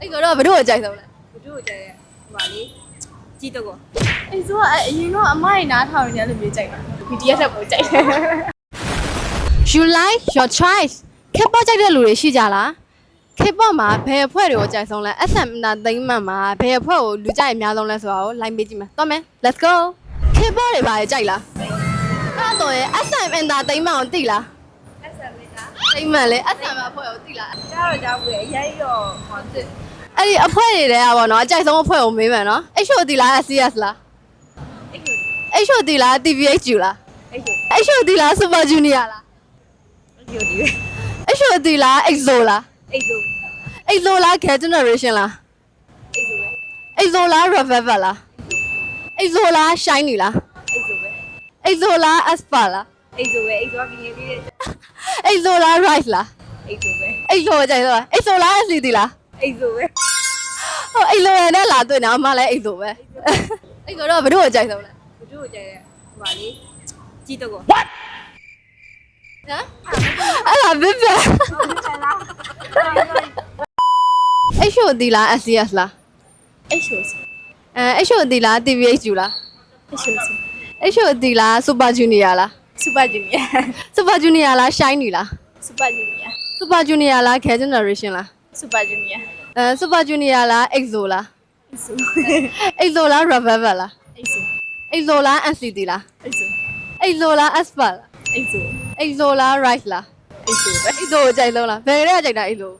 အဲ့ကတော့ဘယ်တို့ကိုကြိုက်ဆုံးလဲဘဒုကိုကြတဲ့ဟိုပါလေကြီးတော့ကိုအဲ့ဆိုအရင်တော့အမရနားထောင်နေတယ်လို့ပြောကြိုက်တာ BTS တက်ပို့ကြိုက်တယ် You like your choice K-pop ကြိုက်တဲ့လူတွေရှိကြလား K-pop မှာဘယ်အဖွဲ့တွေကိုကြိုက်ဆုံးလဲ SM နာသိမ့်မှန်မှာဘယ်အဖွဲ့ကိုလူကြိုက်အများဆုံးလဲဆိုတာကို line ပေးကြည့်မယ်သွားမယ် Let's go K-pop တွေပါလေကြိုက်လားအဲ့တော့ရင် SM အင်တာသိမ့်မှန်ကိုသိလားအဲ့ဆာလေးကသိမ့်မှန်လေ SM အဖွဲ့ကိုသိလားကြားတော့ကြားဘူးလေအရင်ရောဟောစစ် အဲ့ဒီအဖွဲ့တွေတဲကပေါ့နော်အကြိုက်ဆုံးအဖွဲ့ကိုမေးမယ်နော် HO သိလား SCS လားအဲ့လို HO သိလား TVH လားအဲ့လို HO သိလား Super Junior လားအဲ့လိုဒီပဲ HO သိလား EXO လားအဲ့လို EXO လား Girl Generation လားအဲ့လိုပဲ EXO လား Revival လား EXO လား Shiny လားအဲ့လိုပဲ EXO လား Aespa လားအဲ့လိုပဲအဲ့လိုပြီးပြီး EXO လား Rise လားအဲ့လိုပဲ EXO ကိုကြိုက်တော့ EXO လား SCD လား အဲ့လိုပဲဟုတ် EXO ရဲ့နဲ့လာတွေ့နေအမလည်း EXO ပဲ EXO တော့ဘယ်သူ့ကိုကြိုက်ဆုံးလဲဘဒုကိုကြတဲ့ဟိုပါလေကြီးတော့ကိုဟမ်အဲ့ဒါဘစ်ပဲ HO သိလား SCS လားအဲ့ဆိုအဲ HO သိလား TVH လားအဲ့ဆို HO သိလား Super Junior လား Super Junior Super Junior လား Shiny လား Super Junior Super Junior လား Girl Generation လား Super Junior အဲ Super Junior လား EXO လားအဲ့ဆို EXO လား Revival လားအဲ့ဆို EXO လား NCT လားအဲ့ဆို EXO လား Aespa လားအဲ့ဆို EXO လား Rise လားအဲ့ဆိုပဲ EXO ကိုကြိုက်လုံးလားဘယ်ကလေးကကြိုက်တာ EXO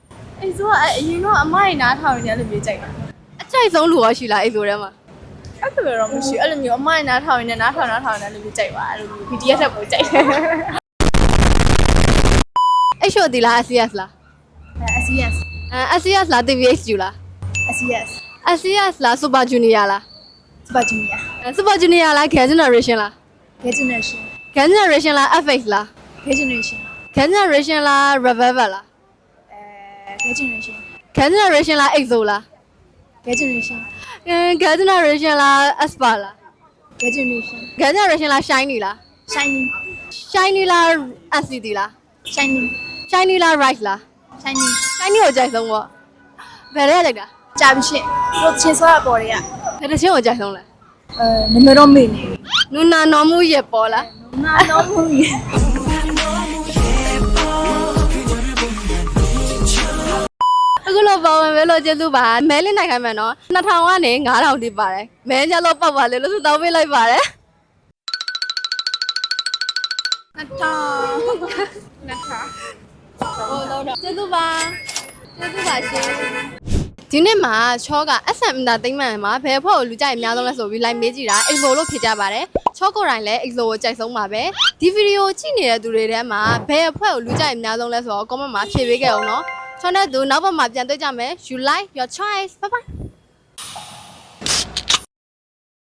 အဲ့ဆိုအရင်တော့အမရနားထောင်နေတယ်လို့ပြောကြိုက်တာအကြိုက်ဆုံးလူရောရှိလား EXO ထဲမှာအဲ့လိုတော့မရှိအဲ့လိုမျိုးအမရနားထောင်နေနားထောင်နားထောင်နေလို့ပြောကြိုက်ပါအဲ့လိုမျိုး BTS တက်ပို့ကြိုက်တယ် HO ဒီလား SCS လား SES အဲ SCS လား TVH လား SES SCS လား Super Junior လား Super Junior အဲ Super Junior လား Girl Generation လား Get Generation Girl Generation လား FX လား Get Generation Girl Generation လား Revival လား အဲ Get Generation Girl Generation လား EXO လား Get Generation အဲ Girl Generation လား Aespa လား Get Generation Girl Generation လား Shiny လား Shiny Shiny လား NCT လား Shiny Shiny လား Rise လား Shiny Shiny ကိုကြိုက်ဆုံးပေါ့ဘယ်ရဲကြိုက်တာကြာပြီရှင်တို့ချင်းစွာပေါ်တွေကဘယ်တစ်ချင်းကိုကြိုက်ဆုံးလဲအဲနမတော့မေ့နေပြီနူနာနော်မှုရပေါ်လားနာတော့မှုကြီးအခုလောပါဝင်ပဲလို့ကျေးဇူးပါမဲလေးနိုင်ခိုင်းမယ်နော်2000ကနေ9000တိပါတယ်မဲကြလို့ပောက်ပါလေလို့သူတောင်းပေးလိုက်ပါတယ်နှစ်ထောင်နှစ်ထောင် ဟိုတော့ကျေးဇူးပါကျေးဇူးပါရှင်ဒီနေ့မှာချောက SM Entertainment မှာဘယ်ဖွဲ့ကိုလူကြိုက်အများဆုံးလဲဆိုပြီး line မေးကြည့်တာ EXO လို့ဖြေကြပါတယ်ချောကိုယ်တိုင်လည်း EXO ကိုကြိုက်ဆုံးပါပဲဒီဗီဒီယိုကြည့်နေတဲ့သူတွေထဲမှာဘယ်အဖွဲ့ကိုလူကြိုက်အများဆုံးလဲဆိုတော့ comment မှာဖြေပေးခဲ့အောင်နော်ချောနဲ့သူနောက်ဘက်မှာပြန်တွေ့ကြမယ် you like your choice bye bye